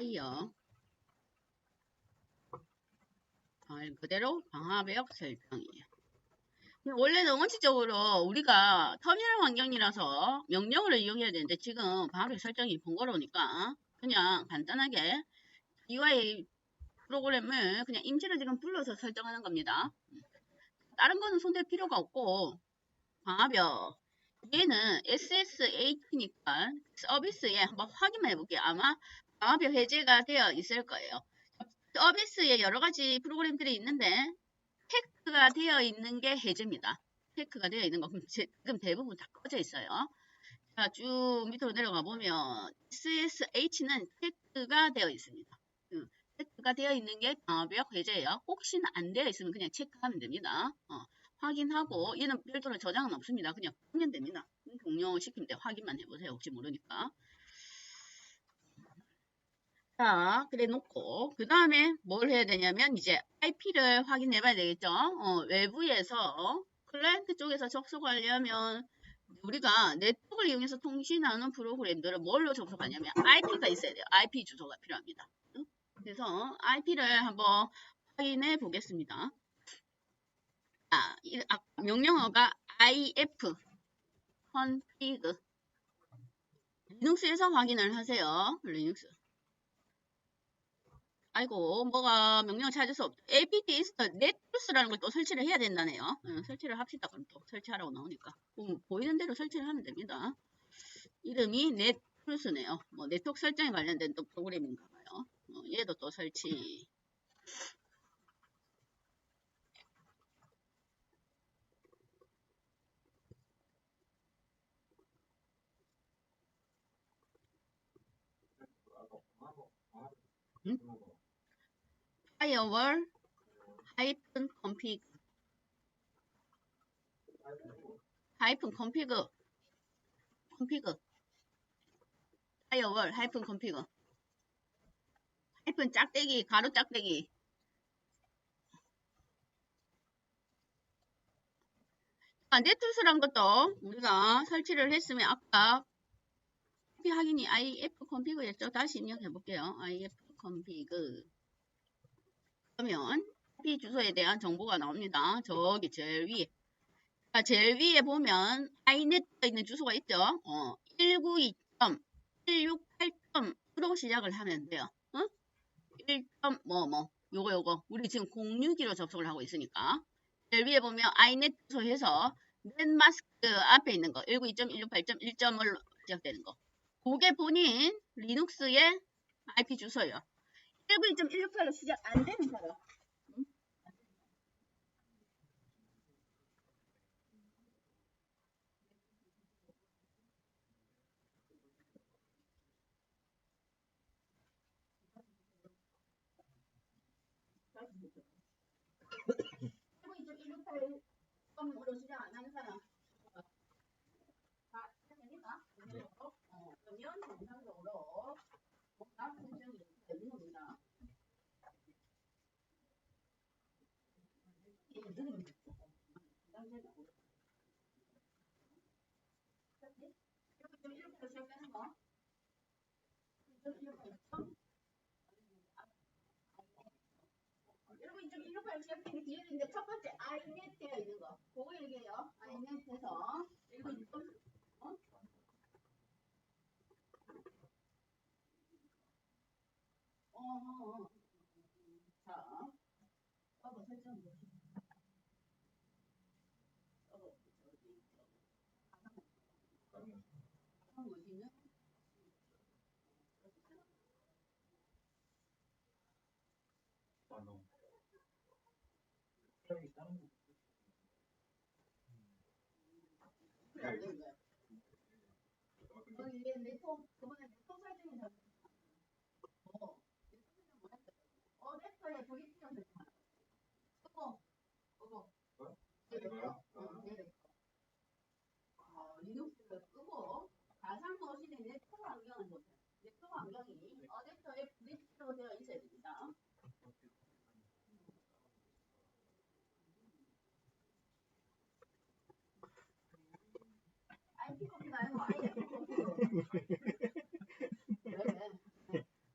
파이어 말 그대로 방화벽 설정이에요. 원래는 원칙적으로 우리가 터미널 환경이라서 명령어를 이용해야 되는데 지금 방화벽 설정이 번거로우니까 그냥 간단하게 UI 프로그램을 그냥 임시로 지금 불러서 설정하는 겁니다. 다른 거는 손댈 필요가 없고 방화벽 얘는 SSH니까 서비스에 한번 확인만 해볼게요. 아마 방화벽 해제가 되어 있을 거예요. 서비스에 여러 가지 프로그램들이 있는데 테크가 되어 있는 게 해제입니다. 테크가 되어 있는 거 지금 대부분 다 꺼져 있어요. 자, 쭉 밑으로 내려가 보면 SSH는 테크가 되어 있습니다. 체크가 되어 있는 게 방화벽 해제예요. 혹시나 안 되어 있으면 그냥 체크하면 됩니다. 어, 확인하고 얘는 별도로 저장은 없습니다. 그냥 끄면 됩니다. 종료시키면 돼. 확인만 해보세요. 혹시 모르니까. 자, 그래 놓고 그 다음에 뭘 해야 되냐면 이제 IP를 확인해 봐야 되겠죠. 어, 외부에서 클라이언트 쪽에서 접속하려면 우리가 네트워크를 이용해서 통신하는 프로그램들을 뭘로 접속하냐면 IP가 있어야 돼요. IP 주소가 필요합니다. 그래서 IP를 한번 확인해 보겠습니다. 아, 이, 아, 명령어가 IF config 리눅스에서 확인을 하세요. 리눅스. 아이고 뭐가 명령을 찾을 수 없죠. apt install netless라는 걸 또 설치를 해야 된다네요. 응, 설치를 합시다. 그럼 또 설치하라고 나오니까. 음, 보이는 대로 설치를 하면 됩니다. 이름이 netless네요. 뭐 네트워크 설정에 관련된 또 프로그램인가 봐요. 어, 얘도 또 설치. 응? Firewall hyphen config hyphen config config firewall hyphen config 하이픈 짝대기 가로 짝대기 아, 네트스란 것도 우리가 설치를 했으면 아까 확인이 IF config였죠. 다시 입력해 볼게요. IF config 그러면 IP 주소에 대한 정보가 나옵니다. 저기 제일 위에 자, 제일 위에 보면 inet 있는 주소가 있죠. 어, 192.168.으로 시작을 하면 돼요. 1. 뭐, 뭐, 요거, 요거. 우리 지금 062로 접속을 하고 있으니까. 제일 위에 보면 inet 주소해서 넷마스크 앞에 있는 거 192.168.1.1로 시작되는 거. 그게 본인 리눅스의 IP 주소예요. 192.168로 시작 안 되는 사람. 어, 그러면 정상적으로 뭔가 설정이 되는 겁니다. 좀 이렇게 시작되는 거. 좀 이렇게 여러분 좀168 시작되기 뒤에 있는데 첫 번째 inet 되어 있는 거 그거 이거 좀 어? 어, 어, 어. 자, 서버 설정 서버 어디 있죠? 가상 어디는 어, 이게 네트워크, 그번에 네트워크 설정이 잘 어, 네트워크 설정 뭐 했어요? 어, 네트워크에 VPN 설정. 그거, 그거. 내렸어? 어, 내렸어. 어, 리눅스를 끄고, 가상 머신의 네트워크 환경을 보세요. 네트워크 환경이 어댑터에 VPN으로 되어 있어야 됩니다. IP 커피 말고 IF 커피. 왜?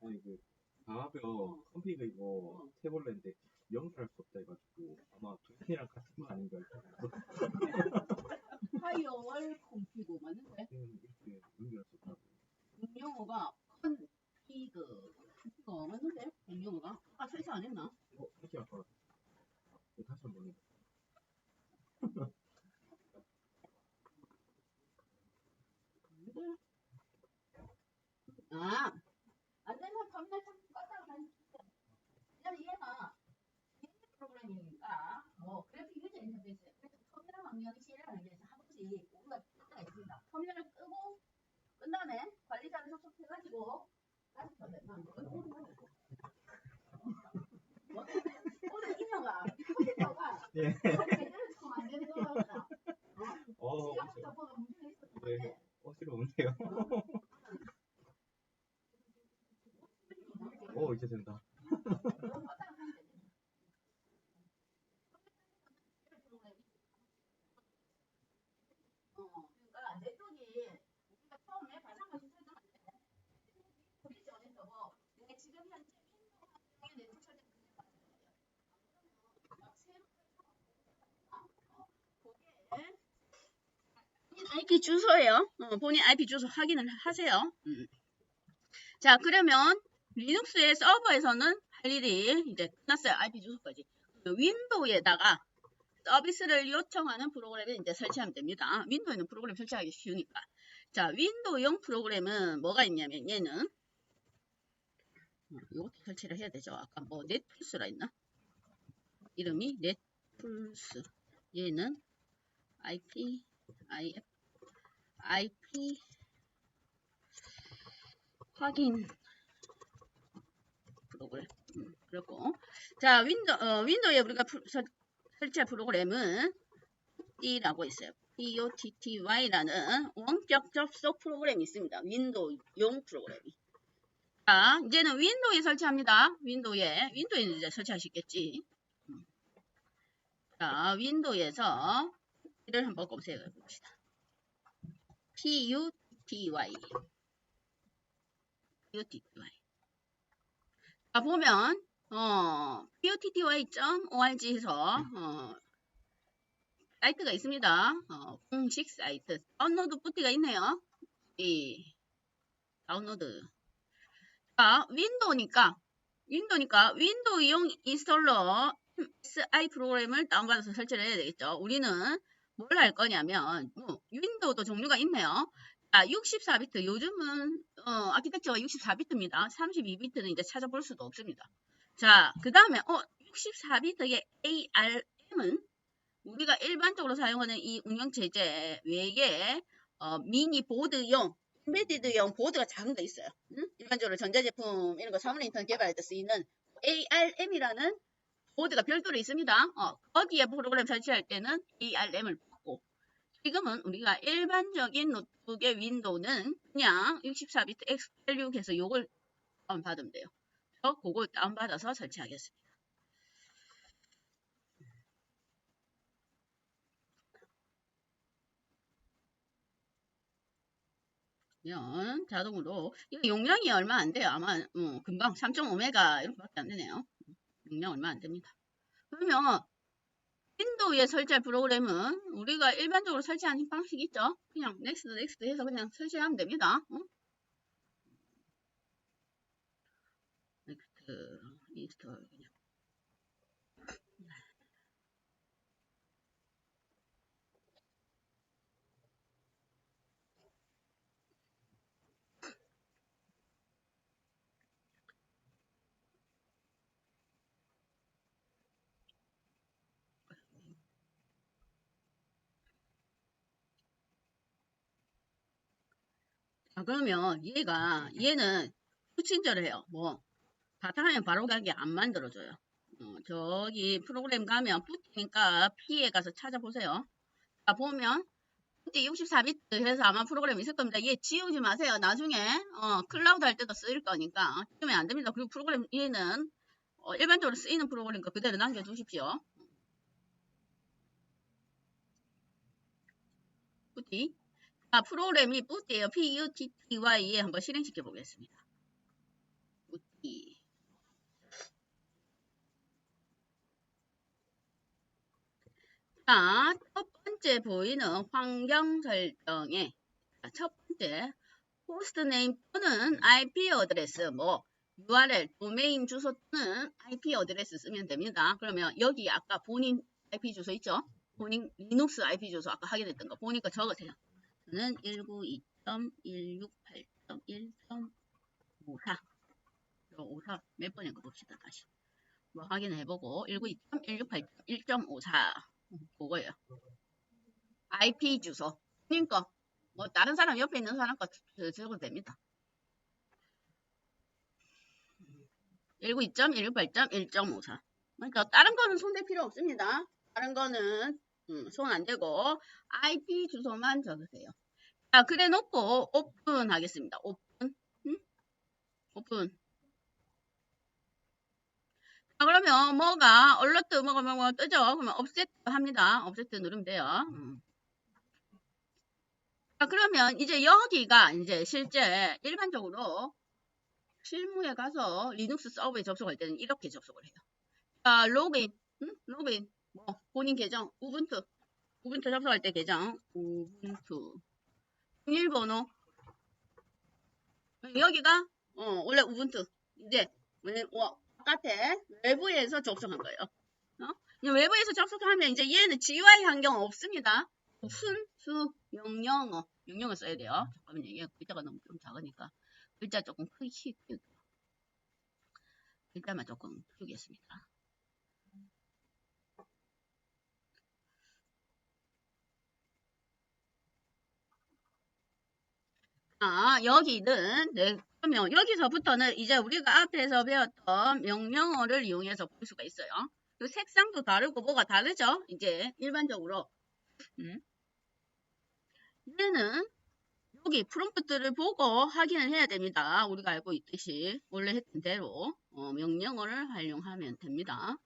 아니 그 심지어 컴퓨터 이거 어. 해볼랬는데 연결할 수 없다 해가지고 아마 두 개랑 같은 거 아닌가 파이어월 컴피고 맞는데 이렇게 연결할 수 없다고 공용어가 컨피그 어 맞는데 공용어가 아까 설치 안 했나? 어? 다시 아까 이거 다시 한번 해 아, 안 참 껐다가 다시 켰어. 왜냐면 얘가 비행기 프로그램이니까 뭐 그래픽 유저 인터페이스 그래서 터미널 환경이 실행하는 게한 번씩 우리가 때가 있습니다. 터미널을 끄고 끈 다음에 관리자를 접속해가지고 다시 켜야 된다. 뭐? 오늘 인형아, 컴퓨터가 예. 제대로 지금 안 되는 거였다. 어, 시간부터 뭐가 문제가 있었을 네. 때. 어지러운데요 어 이제 된다 어, 그러니까 내 쪽이 우리가 처음에 발상까지 설정했는데 그게 전에서 뭐 내가 지금 현재 윈도우 환경에 내부 설정 그게 맞는 거예요. 막 새로 그게 본인 IP 주소예요. 어, 본인 IP 주소 확인을 하세요. 음. 자, 그러면 리눅스의 서버에서는 할 일이 이제 끝났어요. IP 주소까지. 그 윈도우에다가 서비스를 요청하는 프로그램을 이제 설치하면 됩니다. 윈도우에는 프로그램 설치하기 쉬우니까. 자, 윈도우용 프로그램은 뭐가 있냐면 얘는 어, 이것도 설치를 해야 되죠. 아까 뭐 넷플스라 했나? 이름이 넷플스. 얘는 IP, IF, IP 확인 프로그램. 음, 그렇고 자 윈도 어, 윈도우에 우리가 프- 설- 설치할 프로그램은 D라고 있어요. POTTY라는 원격 접속 프로그램이 있습니다. 윈도우용 프로그램이. 자, 이제는 윈도우에 설치합니다. 윈도우에. 윈도우에 이제 설치하시겠지. 음. 자, 윈도우에서 이를 한번 검색해 봅시다. PUTY. PUTTY. 자, 보면, 어, POTTY.org에서, 어, 사이트가 있습니다. 어, 공식 사이트. 다운로드 부티가 있네요. 이, 다운로드. 자, 윈도우니까, 윈도우니까, 윈도우용 인스톨러 SI 프로그램을 다운받아서 설치를 해야 되겠죠. 우리는 뭘 할 거냐면, 뭐, 윈도우도 종류가 있네요. 자, 64비트. 요즘은, 어, 아키텍처가 64비트입니다. 32비트는 이제 찾아볼 수도 없습니다. 자, 그 다음에, 어, 64비트의 ARM은 우리가 일반적으로 사용하는 이 운영체제 외에 어, 미니 보드용, 인베디드용 보드가 작은 거 있어요. 응? 일반적으로 전자제품 이런 거 사물 인터넷 개발할 때 쓰이는 ARM이라는 보드가 별도로 있습니다. 어, 거기에 프로그램 설치할 때는 ARM을 받고 지금은 우리가 일반적인 노트북의 윈도우는 그냥 64비트 X86에서 요걸 다운받으면 돼요. 저 그걸 다운받아서 설치하겠습니다. 면 자동으로 이거 용량이 얼마 안 돼요. 아마 어, 금방 3.5메가 이렇게밖에 안 되네요. 용량 얼마 안 됩니다. 그러면 윈도우에 설치할 프로그램은 우리가 일반적으로 설치하는 방식이 있죠. 그냥 넥스트 넥스트 해서 그냥 설치하면 됩니다. 어? 넥스트 인스톨 그러면 얘가, 얘는 후친절을 해요. 뭐, 바탕화면 바로 가게 안 만들어줘요. 어, 저기 프로그램 가면 푸티니까 P에 가서 찾아보세요. 자, 보면, 푸티 64비트 해서 아마 프로그램 있을 겁니다. 얘 지우지 마세요. 나중에, 어, 클라우드 할 때도 쓰일 거니까. 지우면 안 됩니다. 그리고 프로그램, 얘는, 어, 일반적으로 쓰이는 프로그램과 그대로 남겨두십시오. 푸티. 아, 프로그램이 뿌띠예요. P-U-T-T-Y에 한번 실행시켜 보겠습니다. 뿌띠. 자, 첫 번째 보이는 환경 설정에 첫 번째 호스트네임 또는 IP 어드레스 뭐 URL, 도메인 주소 또는 IP 어드레스 쓰면 됩니다. 그러면 여기 아까 본인 IP 주소 있죠? 본인 리눅스 IP 주소 아까 확인했던 거 보니까 적으세요. 저는 192.168.1.54 54 몇 번인 거 봅시다 다시 뭐 확인을 해보고 192.168.1.54 그거예요. IP 주소. 그러니까 뭐 다른 사람 옆에 있는 사람 거 저- 적어도 됩니다. 192.168.1.54. 그러니까 다른 거는 손댈 필요 없습니다. 다른 거는 음, 손안 대고 IP 주소만 적으세요. 자, 그래 놓고 오픈 하겠습니다. 오픈. 음? 오픈. 자, 그러면 뭐가 얼러트 뭐가 뭐가 뜨죠? 그러면 업셋 합니다. 업셋 누르면 돼요. 음. 자, 그러면 이제 여기가 이제 실제 일반적으로 실무에 가서 리눅스 서버에 접속할 때는 이렇게 접속을 해요. 자, 로그인, 응? 로그인, 뭐 본인 계정, 우분투, 우분투 접속할 때 계정, 우분투, 비밀번호. 여기가 어, 원래 우분투. 이제 왜- 어, 바깥에 외부에서 접속한 거예요. 어? 외부에서 접속하면 이제 얘는 GUI 환경 없습니다. 순수 명령어 명령어 써야 돼요. 잠깐만요. 얘 글자가 너무 좀 작으니까 글자 조금 크게. 글자만 조금 키우겠습니다. 아, 여기는, 네, 그러면 여기서부터는 이제 우리가 앞에서 배웠던 명령어를 이용해서 볼 수가 있어요. 그 색상도 다르고 뭐가 다르죠? 이제 일반적으로. 음. 얘는 여기 프롬프트를 보고 확인을 해야 됩니다. 우리가 알고 있듯이 원래 했던 대로 어, 명령어를 활용하면 됩니다.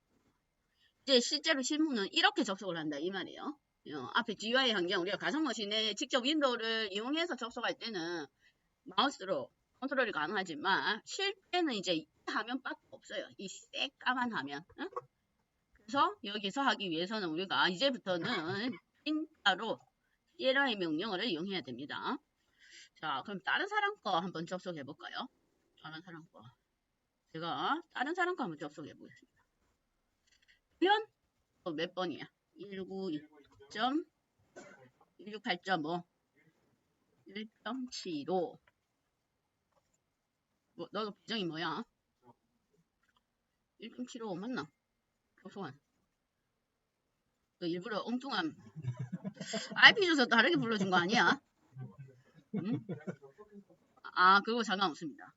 이제 실제로 실무는 이렇게 접속을 한다 이 말이에요. 어, 앞에 GUI 환경 우리가 가상 머신에 직접 윈도우를 이용해서 접속할 때는 마우스로 컨트롤이 가능하지만 실제는 이제 이 화면밖에 없어요. 이 새까만 화면. 응? 그래서 여기서 하기 위해서는 우리가 이제부터는 진짜로 CLI 명령어를 이용해야 됩니다. 자, 그럼 다른 사람 거 한번 접속해 볼까요? 다른 사람 거. 제가 다른 사람 거 한번 접속해 보겠습니다. 면 어, 몇 번이야? 192 점 168.5 1.75 뭐, 너도 비정이 뭐야? 1.75 맞나? 접속한 너 일부러 엉뚱한 IP 주소 다르게 불러준 거 아니야? 응? 아, 그거 상관없습니다.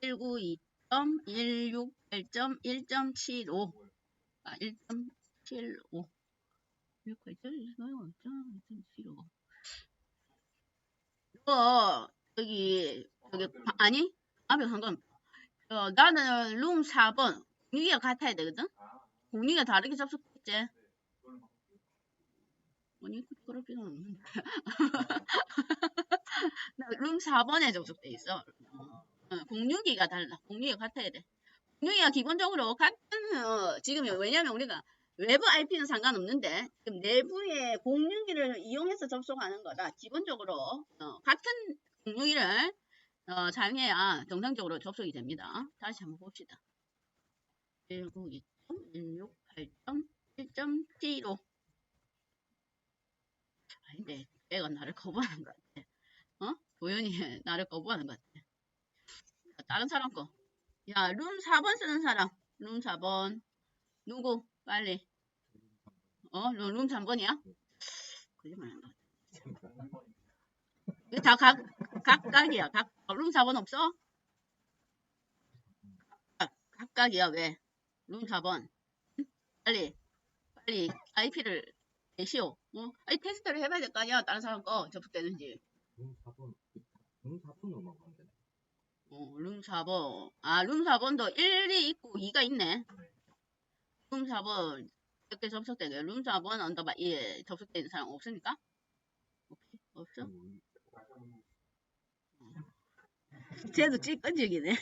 192.168.1.75 아, 1.75 1.75 이거 여기 여기 바- 아니? 앞에 한건 어, 나는 룸 4번 공유기가 같아야 되거든? 공유기가 다르게 접속했지? 아니 그렇게는 없는데. 나룸 4번에 접속돼 있어. 어, 어, 공유기가 달라. 공유기가 같아야 돼. 공유기가 기본적으로 같은 어, 지금 왜냐면 우리가 외부 IP는 상관없는데 지금 내부의 공유기를 이용해서 접속하는 거다. 기본적으로 어, 같은 공유기를 어, 사용해야 정상적으로 접속이 됩니다. 다시 한번 봅시다. 192.168.1.75 아닌데 얘가 나를 거부하는 것 같아. 어? 도연이 나를 거부하는 것 같아. 자, 다른 사람 거. 야, 룸 4번 쓰는 사람. 룸 4번. 누구? 빨리. 어? 룸, 룸 3번이야? 거짓말 한다. 이거 다 각, 각각이야. 각, 어, 룸 4번 없어? 각, 각각이야, 왜? 룸 4번. 응? 빨리, 빨리 IP를 대시오. 어? 아니, 테스트를 해봐야 될 거 아니야? 다른 사람 거 접속되는지. 룸 4번 룸 4번으로만 가면 되네. 어, 룸 4번. 아, 룸 4번도 1이 있고 2가 있네. 룸 4번 이렇게 접속되게 룸 4번 언더바 1 접속되는 사람 없습니까? 오케이. 없어? 음, 쟤도 찌끈적이네.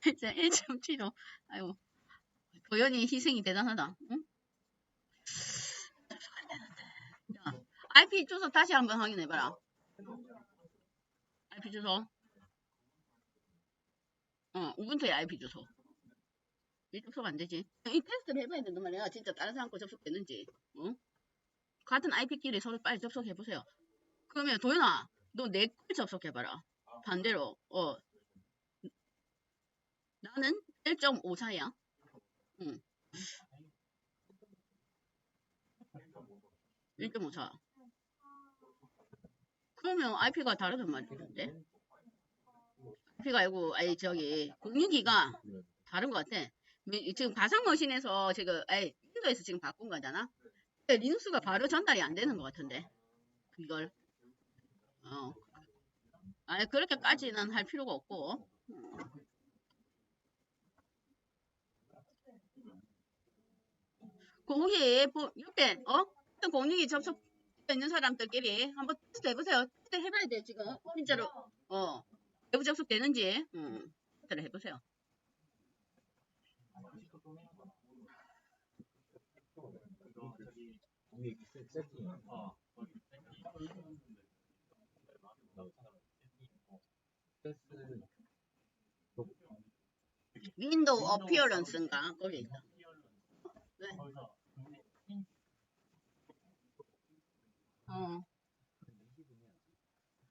1.75. 아이고. 도연이 희생이 대단하다. 응? 자, IP 주소 다시 한번 확인해봐라. IP 주소. 어, 우분투의 IP 주소. 이 접속 안 되지. 이 테스트를 해봐야 된단 말이야. 진짜 다른 사람 거 접속되는지. 어? 같은 IP끼리 서로 빨리 접속해보세요. 그러면 도현아, 너 내 걸 접속해봐라. 반대로, 어. 나는 1.54야. 응. 1.54. 그러면 IP가 다르단 말인데? IP가 아니고, 아니, 저기, 공유기가 네. 다른 것 같아. 미- 지금 가상머신에서 지금, 아니, 윈도우에서 지금 바꾼 거잖아? 근데 리눅스가 바로 전달이 안 되는 것 같은데. 이걸. 어. 아니, 그렇게까지는 할 필요가 없고. 뭐 옆에 어 어떤 공유기 접속 있는 사람들끼리 한번 테스트 해보세요. 테스트 해봐야 돼 지금 진짜로 어 외부 접속 되는지 음 테스트를 해보세요. 공익 세팅. 아. 테스트. 윈도우 어피어런스인가 거기 있다. 네. 어